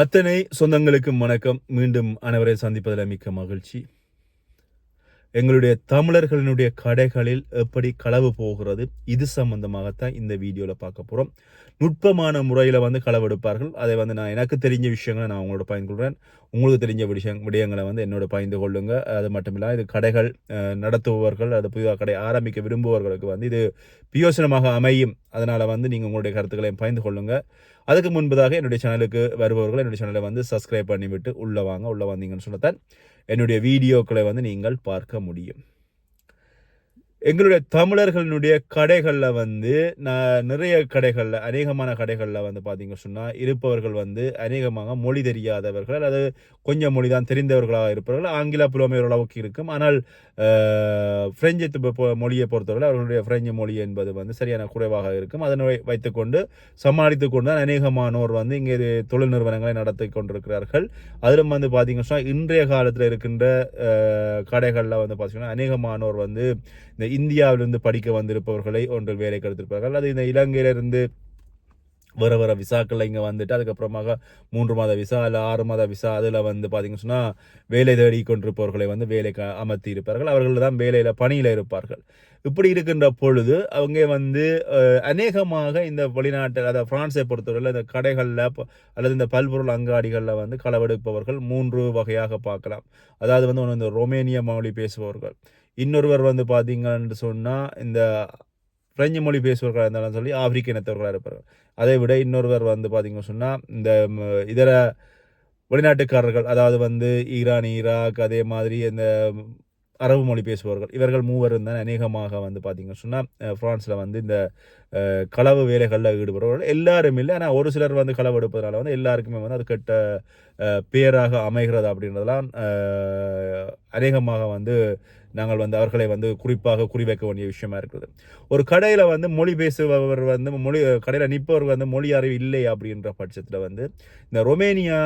அத்தனை சொந்தங்களுக்கும் வணக்கம். மீண்டும் அனைவரை சந்திப்பதில் மிக்க மகிழ்ச்சி. எங்களுடைய தமிழர்களினுடைய கடைகளில் எப்படி களவு போகிறது இது சம்பந்தமாகத்தான் இந்த வீடியோவில் பார்க்க போகிறோம் நுட்பமான முறையில் வந்து களவெடுப்பார்கள் அதை வந்து நான் எனக்கு தெரிஞ்ச விஷயங்களை நான் உங்களோட பகிர்ந்து கொள்கிறேன் உங்களுக்கு தெரிஞ்ச விஷயம் விடயங்களை வந்து என்னோட பகிர்ந்து கொள்ளுங்க அது மட்டும் இல்லாமல் இது கடைகள் நடத்துபவர்கள் அது புதிதாக கடை ஆரம்பிக்க விரும்புபவர்களுக்கு வந்து இது பியோசனமாக அமையும். அதனால் வந்து நீங்கள் உங்களுடைய கருத்துக்களையும் பகிர்ந்து கொள்ளுங்கள் அதுக்கு முன்பதாக என்னுடைய சேனலுக்கு வருபவர்கள் என்னுடைய சேனலை வந்து சப்ஸ்கிரைப் பண்ணிவிட்டு உள்ளே வாங்க. உள்ளே வந்தீங்கன்னு சொல்லத்தான் என்னுடைய வீடியோக்களை வந்து நீங்கள் பார்க்க முடியும். எங்களுடைய தமிழர்களினுடைய கடைகளில் வந்து நான் நிறைய கடைகளில் அநேகமான கடைகளில் வந்து பார்த்திங்க சொன்னால் இருப்பவர்கள் வந்து அநேகமாக மொழி தெரியாதவர்கள் அல்லது கொஞ்சம் மொழி தான் தெரிந்தவர்களாக இருப்பவர்கள் ஆங்கில புலமை ஓரளவுக்கு இருக்கும். ஆனால் ஃப்ரெஞ்சு பிரெஞ்சு மொழியை பொறுத்தவரை அவர்களுடைய பிரெஞ்சு மொழி என்பது வந்து சரியான குறைவாக இருக்கும். அதனை வைத்துக்கொண்டு சமாளித்து கொண்டு தான் அநேகமானோர் வந்து இங்கே தொழில் நிறுவனங்களை நடத்தி கொண்டிருக்கிறார்கள். அதிலும் வந்து பார்த்திங்க சொன்னால் இன்றைய காலத்தில் இருக்கின்ற கடைகளில் வந்து பார்த்திங்கன்னா அநேகமானோர் வந்து இந்த இந்தியாவிலிருந்து படிக்க வந்திருப்பவர்களை ஒன்று வேலை எடுத்திருப்பார்கள். அல்லது இந்த இலங்கையிலிருந்து வர வர விசாக்கள் இங்கே வந்துட்டு அதுக்கப்புறமாக மூன்று மாத விசா இல்லை ஆறு மாத விசா அதில் வந்து பார்த்திங்கன்னு சொன்னால் வேலை தேடி கொண்டிருப்பவர்களை வந்து வேலைக்கு அமர்த்தி இருப்பார்கள் அவர்கள் தான் வேலையில் பணியில் இருப்பார்கள். இப்படி இருக்கின்ற பொழுது அவங்க வந்து அநேகமாக இந்த வெளிநாட்டு அதாவது பிரான்ஸை பொறுத்தவரையில் இந்த கடைகளில் அல்லது இந்த பல்பொருள் அங்காடிகளில் வந்து களவெடுப்பவர்கள் மூன்று வகையாக பார்க்கலாம். அதாவது வந்து ஒன்று இந்த ரொமேனிய மொழி பேசுபவர்கள். இன்னொருவர் வந்து பார்த்திங்கன்னு சொன்னால் இந்த பிரெஞ்சு மொழி பேசுபவர்களாக இருந்தாலும் சொல்லி ஆப்பிரிக்க இனத்தவர்களாக இருப்பார்கள். அதை விட இன்னொருவர் வந்து பார்த்திங்கன்னு சொன்னால் இந்த இதர வெளிநாட்டுக்காரர்கள் அதாவது வந்து ஈரான் ஈராக் அதே மாதிரி இந்த அரபு மொழி பேசுபவர்கள் இவர்கள் மூவரும் தான் அநேகமாக வந்து பார்த்திங்கன்னு சொன்னால் ஃப்ரான்ஸில் வந்து இந்த களவு வேலைகளில் ஈடுபடுறவர்கள் எல்லாரும் இல்லை. ஆனால் ஒரு சிலர் வந்து களவு எடுப்பதனால வந்து எல்லாருக்குமே வந்து அது கெட்ட பேராக அமைகிறது அப்படின்றதெல்லாம் அநேகமாக வந்து நாங்கள் வந்து அவர்களை வந்து குறிப்பாக குறிவைக்க வேண்டிய விஷயமா இருக்குது. ஒரு கடையில் வந்து மொழி பேசுபவர் வந்து மொழி கடையில் நிற்பவர் வந்து மொழி அறிவு இல்லை அப்படின்ற பட்சத்தில் வந்து இந்த ரொமேனியா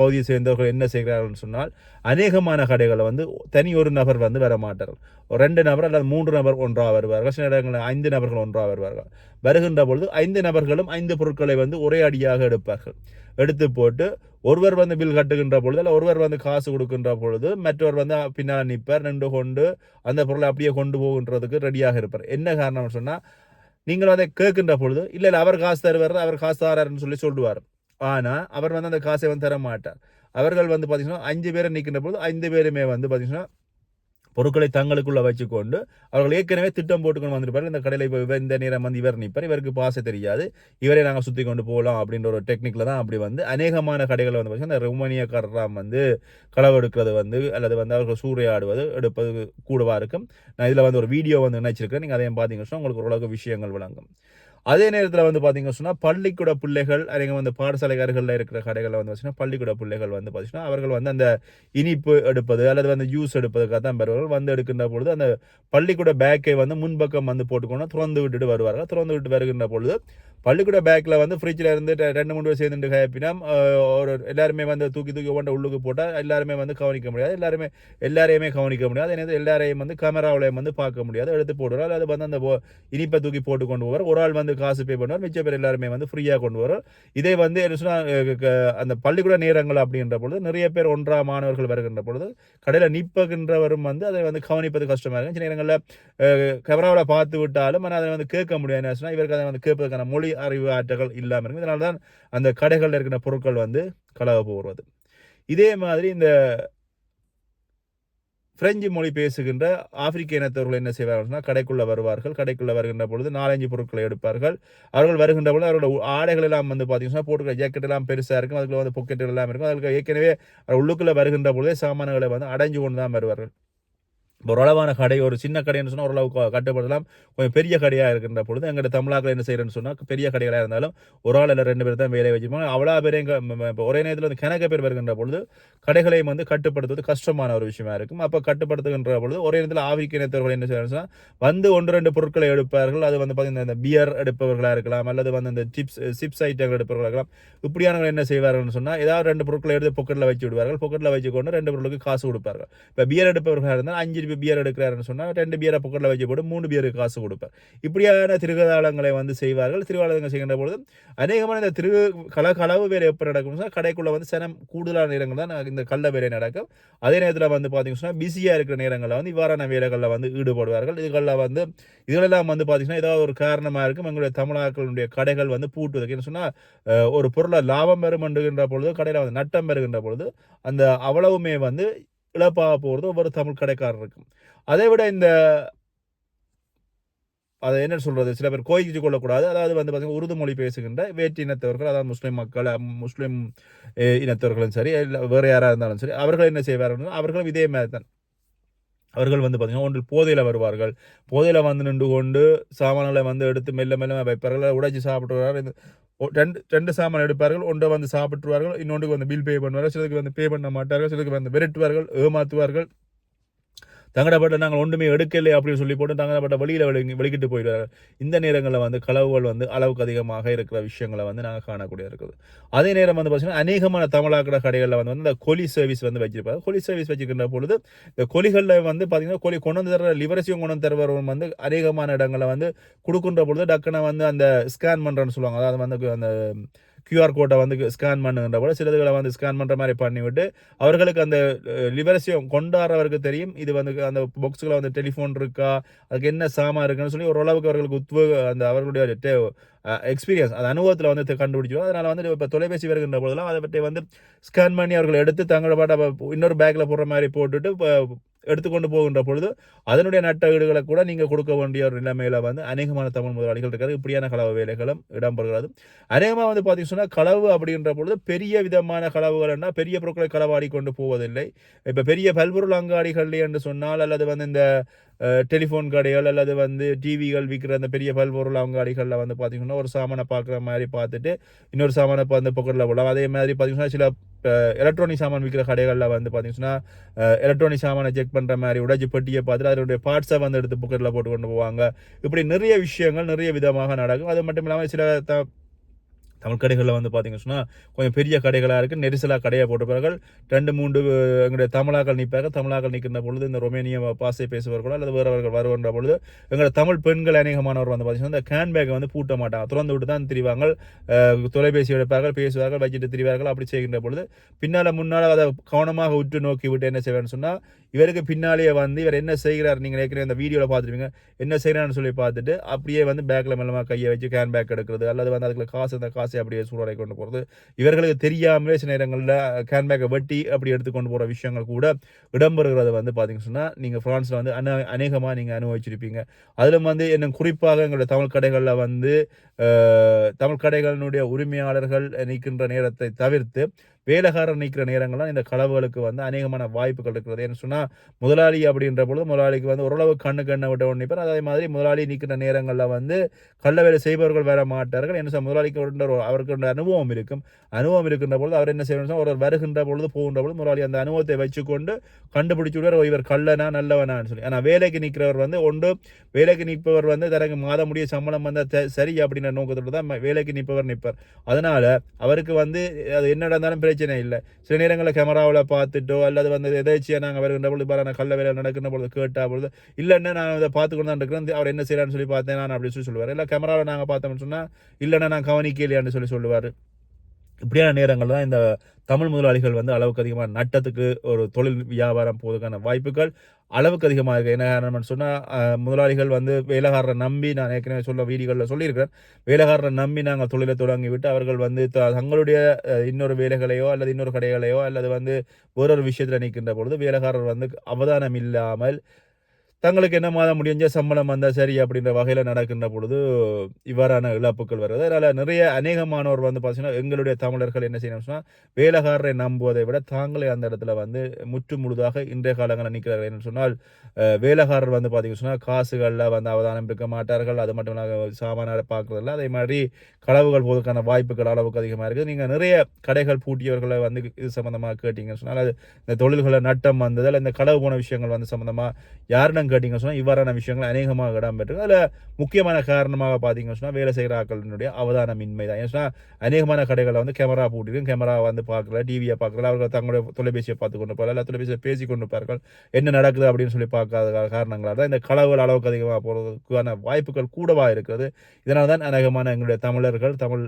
பகுதியை சேர்ந்தவர்கள் என்ன செய்கிறார்கள்னு சொன்னால் அநேகமான கடைகளை வந்து தனி ஒரு நபர் வந்து வர மாட்டார்கள் ஒரு ரெண்டு நபர் அல்லது மூன்று நபர் ஒன்றாக வருவார்கள். சில இடங்களில் ஐந்து நபர்கள் ஒன்றாக வருவார்கள். வருகின்ற பொழுது ஐந்து நபர்களும் ஐந்து பொருட்களை வந்து ஒரே அடியாக எடுப்பார்கள். எடுத்து போட்டு ஒருவர் வந்து பில் கட்டுகின்ற பொழுது இல்லை ஒருவர் வந்து காசு கொடுக்கின்ற பொழுது மற்றவர் வந்து பின்னால் நிற்பார் நின்று கொண்டு அந்த பொருளை அப்படியே கொண்டு போகின்றதுக்கு ரெடியாக இருப்பார். என்ன காரணம்னு சொன்னால் நீங்கள் அதை கேட்கின்ற பொழுது இல்லை இல்லை அவர் காசு தருவார் அவர் காசு தராருன்னு சொல்லி சொல்லுவார். ஆனால் அவர் வந்து அந்த காசை வந்து தர மாட்டார் அவர்கள் வந்து பார்த்தீங்கன்னா அஞ்சு பேரை நிற்கின்ற பொழுது ஐந்து பேருமே வந்து பார்த்தீங்கன்னா பொருட்களை தங்களுக்குள்ள வச்சுக்கொண்டு அவர்கள் ஏற்கனவே திட்டம் போட்டுக்கொண்டு வந்திருப்பார் இந்த கடையில் இப்போ இவர் இந்த நேரம் வந்து இவர் நிற்பார் இவருக்கு பாச தெரியாது. இவரை நாங்கள் சுற்றி கொண்டு போகலாம் அப்படின்ற ஒரு டெக்னிக்கில் தான் அப்படி வந்து அநேகமான கடைகளை வந்து பார்த்தீங்கன்னா இந்த கர்ராம் வந்து களவு எடுக்கிறது வந்து அல்லது வந்து அவர்கள் சூறையாடுவது எடுப்பது கூடவாக இருக்கும். நான் இதில் வந்து ஒரு வீடியோ வந்து நினைச்சிருக்கேன் நீங்கள் அதையும் பார்த்தீங்கன்னா உங்களுக்கு ஓரளவுக்கு விஷயங்கள் விளங்கும். அதே நேரத்தில் வந்து பார்த்திங்க சொன்னால் பள்ளிக்கூட பிள்ளைகள் அவங்க வந்து பாடசாலை இருக்கிற கடைகளில் வந்து பார்த்தீங்கன்னா பள்ளிக்கூட பிள்ளைகள் வந்து பார்த்தீங்கன்னா அவர்கள் வந்து அந்த இனிப்பு எடுப்பது அல்லது வந்து ஜூஸ் எடுப்பதுக்காக தான் பெறுவார்கள். வந்து எடுக்கின்ற பொழுது அந்த பள்ளிக்கூட பேக்கை வந்து முன்பக்கம் வந்து போட்டுக்கொண்டு திறந்து விட்டுட்டு வருவார்கள். திறந்து விட்டு வருகின்ற பொழுது பள்ளிக்கூட பேக்கில் வந்து ஃப்ரிட்ஜில் இருந்து ரெண்டு மூணு பேர் சேர்ந்துட்டு ஹேப்பினா ஒரு எல்லாருமே வந்து தூக்கி தூக்கி கொண்ட உள்ளுக்கு போட்டால் எல்லாருமே வந்து கவனிக்க முடியாது. எல்லாருமே எல்லாரையுமே கவனிக்க முடியாது. எனக்கு எல்லாரையும் வந்து கேமராவிலையும் வந்து பார்க்க முடியாது. எடுத்து போடுவார். அது வந்து அந்த இனிப்பை தூக்கி போட்டு கொண்டு போவார். ஒரு ஆள் வந்து காசு பே பண்ணுவார். மிச்ச பேர் எல்லாருமே வந்து ஃப்ரீயாக கொண்டு வரும் இதே வந்து என்ன சொன்னால் க- அந்த பள்ளிக்கூட நேரங்கள் அப்படின்ற பொழுது நிறைய பேர் ஒன்றா மாணவர்கள் வருகின்ற பொழுது கடையில் நிற்பகின்றவரும் வந்து அதை வந்து கவனிப்பது கஷ்டமாக இருக்கும். சில நேரங்களில் கேமராவில் பார்த்து விட்டாலும் ஆனால் அதை வந்து கேட்க முடியாது. என்ன சொன்னால் இவருக்கு அதை வந்து கேட்பதற்கான மொழி அறிவு ஆற்றல்கள் இல்லாமல் இருக்கும் இதனால தான் அந்த கடைகளில் இருக்கிற பொருட்கள் வந்து களவு போகிறது இதே மாதிரி இந்த பிரெஞ்சு மொழி பேசுகின்ற ஆப்பிரிக்க இனத்தவர்கள் என்ன செய்வார்கள் கடைக்குள்ளே வருவார்கள். கடைக்குள்ளே வருகின்ற பொழுது நாலஞ்சு பொருட்களை எடுப்பார்கள். அவர்கள் வருகின்ற பொழுது அவர்களோட ஆடைகள் எல்லாம் வந்து பார்த்தீங்கன்னா போட்டுக்கிற ஜாக்கெட் எல்லாம் பெருசாக இருக்கும். அதுக்குள்ள வந்து பொக்கெட்டுகள் எல்லாம் இருக்கும். அதுக்கு ஏற்கனவே உள்ளுக்குள்ளே உள்ளுக்குள்ள வருகின்ற பொழுதே சாமான்களை வந்து அடைஞ்சு கொண்டு தான் வருவார்கள். இப்போ ஓரளவான கடை ஒரு சின்ன கடைன்னு சொன்னால் ஓரளவு கட்டுப்படுத்தலாம். கொஞ்சம் பெரிய கடையாக இருக்கின்ற பொழுது எங்கள்கிட்ட தமிழாக்கள் என்ன செய்கிறேன்னு சொன்னால் பெரிய கடைகளாக இருந்தாலும் ஒரு ஆள் இல்லை ரெண்டு பேர் தான் வேலையை வச்சுப்பாங்க. அவ்வளோ பேரையும் இப்போ ஒரே நேரத்தில் வந்து கணக்க பேர் வருகின்ற பொழுது கடைகளையும் வந்து கட்டுப்படுத்துவது கஷ்டமான ஒரு விஷயமா இருக்கும். அப்போ கட்டுப்படுத்துகின்ற பொழுது ஒரே நேரத்தில் ஆவிக்க இனத்தவர்கள் என்ன செய்யறாங்க சொன்னால் வந்து ஒன்று ரெண்டு பொருட்களை எடுப்பார்கள். அது வந்து பார்த்தீங்கன்னா இந்த பியர் எடுப்பவர்களாக இருக்கலாம் அல்லது வந்து இந்த சிப்ஸ் சிப்ஸ் ஐட்டங்கள் எடுப்பவர்களாக இருக்கலாம். இப்படியானவங்க என்ன செய்வார்கள்னு சொன்னால் ஏதாவது ரெண்டு பொருட்களை எடுத்து பொக்கெட்டில் வச்சு விடுவார்கள். பொக்கெட்டில் வச்சுக்கொண்டு ரெண்டு பொருளுக்கு காசு கொடுப்பார்கள். இப்போ பியர் எடுப்பவர்களாக இருந்தால் அஞ்சு பியர் எடுக்கிறாருன்னு சொன்னால் ரெண்டு பியரை பக்கத்தில் வச்சு போட்டு மூணு பியருக்கு காசு கொடுப்பார் இப்படியான திருகதாளங்களை வந்து செய்வார்கள். திருவாளர்கள் செய்கின்ற பொழுது அநேகமான இந்த திரு கல களவு வேலை எப்போ நடக்கும் சொன்னால் கடைக்குள்ளே வந்து சனம் கூடுதலான நேரங்கள் தான் இந்த கள்ள வேலை நடக்கும். அதே நேரத்தில் வந்து பார்த்தீங்கன்னா சொன்னால் பிஸியாக இருக்கிற நேரங்களில் வந்து இவ்வாறான வேலைகளில் வந்து ஈடுபடுவார்கள். இதுகளில் வந்து இதுகளெல்லாம் வந்து பார்த்தீங்கன்னா ஏதாவது ஒரு காரணமாக இருக்கும். எங்களுடைய தமிழாக்களுடைய கடைகள் வந்து பூட்டுவதற்கு. என்ன சொன்னால் ஒரு பொருளை லாபம் பெறுமண்டுகின்ற பொழுது கடையில் வந்து நட்டம் பெறுகின்ற பொழுது அந்த அவ்வளவுமே வந்து இழப்பாக போகிறது ஒவ்வொரு தமிழ் கடைக்காரருக்கும். அதை விட இந்த அதை என்ன சொல்கிறது சில பேர் கோயிச்சு கொள்ளக்கூடாது. அதாவது வந்து பார்த்தீங்கன்னா உருது மொழி பேசுகின்ற வேற்று இனத்தவர்கள் அதாவது முஸ்லீம் மக்கள் முஸ்லீம் இனத்தவர்களும் சரி இல்லை வேறு யாராக இருந்தாலும் சரி அவர்கள் என்ன செய்வார்கள் அவர்களும் இதே மாதிரி தான் அவர்கள் வந்து பார்த்திங்கன்னா ஒன்று போதையில் வருவார்கள். போதையில் வந்து நின்று கொண்டு சாமான்களை வந்து எடுத்து மெல்ல மெல்ல வைப்பார்கள். உடைச்சி சாப்பிட்டுவார்கள் ரெண்டு ரெண்டு சாமான் எடுப்பார்கள். ஒன்றை வந்து சாப்பிட்டுருவார்கள். இன்னொன்றுக்கு வந்து பில் பே பண்ணுவார்கள். சிலருக்கு வந்து பே பண்ண மாட்டார்கள். சிலருக்கு வந்து விரட்டுவார்கள். ஏமாற்றுவார்கள் தங்கடப்பட்ட நாங்கள் ஒன்றுமே எடுக்கலை அப்படின்னு சொல்லி போட்டு தங்கடப்பட்ட வழியில் வெளி வெளிக்கிட்டு போயிடுவார் இந்த நேரங்களில் வந்து களவுகள் வந்து அளவுக்கு அதிகமாக இருக்கிற விஷயங்களை வந்து நாங்கள் காணக்கூடிய இருக்குது. அதே நேரம் வந்து பார்த்தீங்கன்னா அநேகமான தமிழாக்கிற கடைகளில் வந்து இந்த கொலி சர்வீஸ் வந்து வச்சிருப்பாங்க கொலி சர்வீஸ் வச்சுக்கின்ற பொழுது இந்த கொலிகளில் வந்து பார்த்தீங்கன்னா கொலி கொண்டு வந்து தர லிவரசியும் கொண்டு வந்து தருவரும் வந்து அநேகமான இடங்களில் வந்து கொடுக்குன்ற பொழுது டக்குன்னு வந்து அந்த ஸ்கேன் பண்ணுறேன்னு சொல்லுவாங்க. அதாவது வந்து அந்த கியூஆர் கோட்டை வந்து ஸ்கேன் பண்ணுகின்ற போல சிலதுகளை வந்து ஸ்கேன் பண்ணுற மாதிரி பண்ணிவிட்டு அவர்களுக்கு அந்த லிவரசியம் கொண்டாடுறவருக்கு தெரியும். இது வந்து அந்த பாக்ஸுகளை வந்து டெலிஃபோன் இருக்கா அதுக்கு என்ன சாமான் இருக்குன்னு சொல்லி ஓரளவுக்கு அவர்களுக்கு உத்வ அந்த அவர்களுடைய எக்ஸ்பீரியன்ஸ் அந்த அனுபவத்தில் வந்து கண்டுபிடிச்சிடும் அதனால் வந்து இப்போ தொலைபேசி வருகின்ற போதெல்லாம் அதை பற்றி வந்து ஸ்கேன் பண்ணி அவர்கள் எடுத்து தங்களோட பாட்டை இன்னொரு பேக்கில் போடுற மாதிரி போட்டுட்டு எடுத்துக்கொண்டு போகின்ற பொழுது அதனுடைய நட்ட வீடுகளை கூட நீங்கள் கொடுக்க வேண்டிய ஒரு நிலைமையில் வந்து அநேகமான தமிழ் முதலாளிகள் இருக்காரு இப்படியான களவு வேலைகளும் இடம்பெறுகிறது அநேகமாக வந்து பார்த்தீங்கன்னா சொன்னால் களவு அப்படின்ற பொழுது பெரிய விதமான களவுகள்னா பெரிய பொருட்களை களவாடி கொண்டு போவதில்லை. இப்போ பெரிய பல்பொருள் அங்காடிகள் என்று சொன்னால் அல்லது வந்து இந்த டெலிஃபோன் கடைகள் அல்லது வந்து டிவிகள் விற்கிற அந்த பெரிய பல்பொருள் அவங்க கடைகளில் வந்து பார்த்தீங்கன்னா ஒரு சாமானை பார்க்குற மாதிரி பார்த்துட்டு இன்னொரு சாமானை வந்து பொக்கெட்டில் போடலாம். அதே மாதிரி பார்த்தீங்கன்னா சில எலக்ட்ரானிக் சாமான் விற்கிற கடைகளில் வந்து பார்த்தீங்கன்னா எலக்ட்ரானிக் சாமானை செக் பண்ணுற மாதிரி உடஞ்சி பெட்டியை பார்த்துட்டு அதனுடைய பார்ட்ஸை வந்து எடுத்து பொக்கெட்டில் போட்டு கொண்டு போவாங்க. இப்படி நிறைய விஷயங்கள் நிறைய விதமாக நடக்கும். அது மட்டும் இல்லாமல் சில த தமிழ் கடைகளில் வந்து பார்த்தீங்கன்னு சொன்னால் கொஞ்சம் பெரிய கடைகளாக இருக்குது நெரிசலாக கடையை போட்டிருப்பார்கள். ரெண்டு மூன்று எங்களுடைய தமிழாக்கள் நிற்பாங்க தமிழாக்கள் நிற்கின்ற பொழுது இந்த ரொமேனிய பாசை பேசுவார்களோ அல்லது வேறவர்கள் வருகின்ற பொழுது எங்களோட தமிழ் பெண்கள் அநேகமானவர் வந்து பார்த்தீங்கன்னா இந்த கேன்பேக்கை வந்து பூட்ட மாட்டாங்க. திறந்து விட்டு தான் திரிவாங்க தொலைபேசி எடுப்பார்கள் பேசுவார்கள் வச்சுட்டு திரிவார்கள் அப்படி செய்கின்ற பொழுது பின்னால் முன்னால் அதை கவனமாக உற்று நோக்கி விட்டு என்ன செய்வேன்னு சொன்னால் இவருக்கு பின்னாலேயே வந்து இவர் என்ன செய்கிறார் நீங்கள் ஏற்கனவே அந்த வீடியோவில் பார்த்துருவீங்க என்ன செய்கிறான்னு சொல்லி பார்த்துட்டு அப்படியே வந்து பேக்கில் மெல்லமாக கையை வச்சு கேன் பேக் எடுக்கிறது அல்லது வந்து அதுக்குள்ள காசு அந்த காசை அப்படியே சூழலை கொண்டு போகிறது இவர்களுக்கு தெரியாமலே சில நேரங்களில் கேன் பேக்கை வெட்டி அப்படி எடுத்துக்கொண்டு போகிற விஷயங்கள் கூட இடம்பெறுகிறது வந்து பார்த்தீங்கன்னு சொன்னால் நீங்கள் ஃப்ரான்ஸில் வந்து அன அநேகமாக நீங்கள் அனுபவிச்சிருப்பீங்க. அதில் வந்து என்ன குறிப்பாக எங்களுடைய தமிழ் கடைகளில் வந்து தமிழ் கடைகளினுடைய உரிமையாளர்கள் நிற்கின்ற நேரத்தை தவிர்த்து வேலைக்காரர் நிற்கிற நேரங்கள்லாம் இந்த களவுகளுக்கு வந்து அநேகமான வாய்ப்புகள் இருக்கிறது. ஏன்னு சொன்னால் முதலாளி அப்படின்ற பொழுது முதலாளிக்கு வந்து ஓரளவு கண்ணு கண்ணை விட்ட நிற்பார் அதே மாதிரி முதலாளி நிற்கிற நேரங்களில் வந்து கள்ள வேலை செய்பவர்கள் வர மாட்டார்கள். என்ன சார் முதலாளிக்கு அவருக்கு அனுபவம் இருக்கும். அனுபவம் இருக்கின்ற பொழுது அவர் என்ன செய்யணும் ஒருவர் வருகின்ற பொழுது போகின்ற பொழுது முதலாளி அந்த அனுபவத்தை வச்சுக்கொண்டு கண்டுபிடிச்சு விடுவார் இவர் கள்ளனா நல்லவனான்னு சொல்லி. ஆனால் வேலைக்கு நிற்கிறவர் வந்து ஒன்று வேலைக்கு நிற்பவர் வந்து தனக்கு மாதம் முடிய சம்பளம் வந்தால் சரி அப்படின்ற நோக்கத்தோடு தான் வேலைக்கு நிற்பவர் நிற்பார். அதனால் அவருக்கு வந்து அது என்ன நடந்தாலும் பிரச்சனை இல்லை. சில நேரங்களில் கேமராவில் பார்த்துட்டோ அல்லது வந்து எதேச்சியாக நாங்கள் வருகின்ற பொழுது பாரு கள்ள வேலை நடக்கிற பொழுது கேட்டா பொழுது இல்லைன்னா நான் இதை பார்த்து கொண்டு தான் இருக்கிறேன். அவர் என்ன செய்யறான்னு சொல்லி பார்த்தேன் நான் அப்படின்னு சொல்லி சொல்லுவார். இல்லை கேமராவில் நாங்கள் பார்த்தோம்னு சொன்னால் இல்லைன்னா நான் கவனிக்கலையான்னு சொல்லி சொல்லுவார். இப்படியான நேரங்கள் தான் இந்த தமிழ் முதலாளிகள் வந்து அளவுக்கு அதிகமாக நட்டத்துக்கு ஒரு தொழில் வியாபாரம் போவதற்கான வாய்ப்புகள் அளவுக்கு அதிகமாக இருக்குது என்ன காரணம்னு சொன்னால் முதலாளிகள் வந்து வேலைக்காரரை நம்பி நான் ஏற்கனவே சொல்ல வீடுகளில் சொல்லியிருக்கிறேன். வேலைக்காரரை நம்பி நாங்கள் தொழிலை தொடங்கிவிட்டு அவர்கள் வந்து தங்களுடைய இன்னொரு வேலைகளையோ அல்லது இன்னொரு கடைகளையோ அல்லது வந்து வேறொரு விஷயத்தில் நிற்கின்ற பொழுது வேலைக்காரர் வந்து அவதானம் இல்லாமல் தங்களுக்கு என்ன மாதம் முடிஞ்ச சம்பளம் வந்தால் சரி அப்படின்ற வகையில் நடக்கின்ற பொழுது இவ்வாறான இழப்புகள் வருது. அதனால் நிறைய அநேகமானவர் வந்து பார்த்தீங்கன்னா எங்களுடைய தமிழர்கள் என்ன செய்யணும் சொன்னால் வேலைக்காரரை நம்புவதை விட தாங்களே அந்த இடத்துல வந்து முற்று முழுதாக இன்றைய காலங்களில் நிற்கிறார்கள் என்று சொன்னால் வேலைக்காரர் வந்து பார்த்தீங்கன்னு சொன்னால் காசுகளில் வந்து அவதானம் இருக்க மாட்டார்கள். அது மட்டும் இல்லாமல் சாமானாரை பார்க்குறதில்ல அதே மாதிரி களவுகள் போவதற்கான வாய்ப்புகள் அளவுக்கு அதிகமாக இருக்குது. நீங்கள் நிறைய கடைகள் பூட்டியவர்களை வந்து இது சம்மந்தமாக கேட்டிங்கன்னு சொன்னால் அது இந்த தொழில்களை நட்டம் வந்ததில் இந்த களவு போன விஷயங்கள் வந்து சம்மந்தமாக யாரிடம் கேட்டிங்கன்னு சொன்னால் இவ்வாறான விஷயங்கள் அநேகமாக இடம்பெற்று அதில் முக்கியமான காரணமாக பார்த்தீங்கன்னு சொன்னால் வேலை செய்கிற ஆட்களினுடைய அவதானமின்மை தான் ஏன்னா அநேகமான கடைகளில் வந்து கேமரா போட்டிருக்கும். கேமரா வந்து பார்க்கல டிவியை பார்க்கல அவர்கள் தங்களுடைய தொலைபேசியை பார்த்து கொண்டு போகல இல்லை தொலைபேசியை பேசி கொண்டு இருப்பார்கள் என்ன நடக்குது அப்படின்னு சொல்லி பார்க்காத காரணங்களால் தான் இந்த களவுகள் அளவுக்கு அதிகமாக போகிறதுக்கான வாய்ப்புகள் கூடவாக இருக்கிறது. இதனால் தான் அநேகமான எங்களுடைய தமிழர்கள் தமிழ்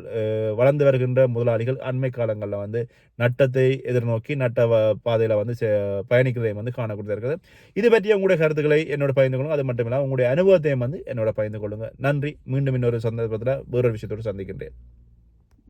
வளர்ந்து வருகின்ற முதலாளிகள் அண்மை காலங்களில் வந்து நட்டத்தை எதிர்நோக்கி நட்ட வ- வந்து பயணிக்கிறதை வந்து காணக்கூடியதாக இருக்கிறது இது பற்றி உங்களுடைய கருத்துக்களை என்னோட பகிர்ந்து கொள்ளுங்க. அது மட்டும் இல்லாமல் உங்களுடைய அனுபவத்தையும் வந்து என்னோட பகிர்ந்து கொள்ளுங்க. நன்றி. மீண்டும் இன்னொரு சந்தர்ப்பத்தில் வேறொரு விஷயத்தோடு சந்திக்கின்றேன்.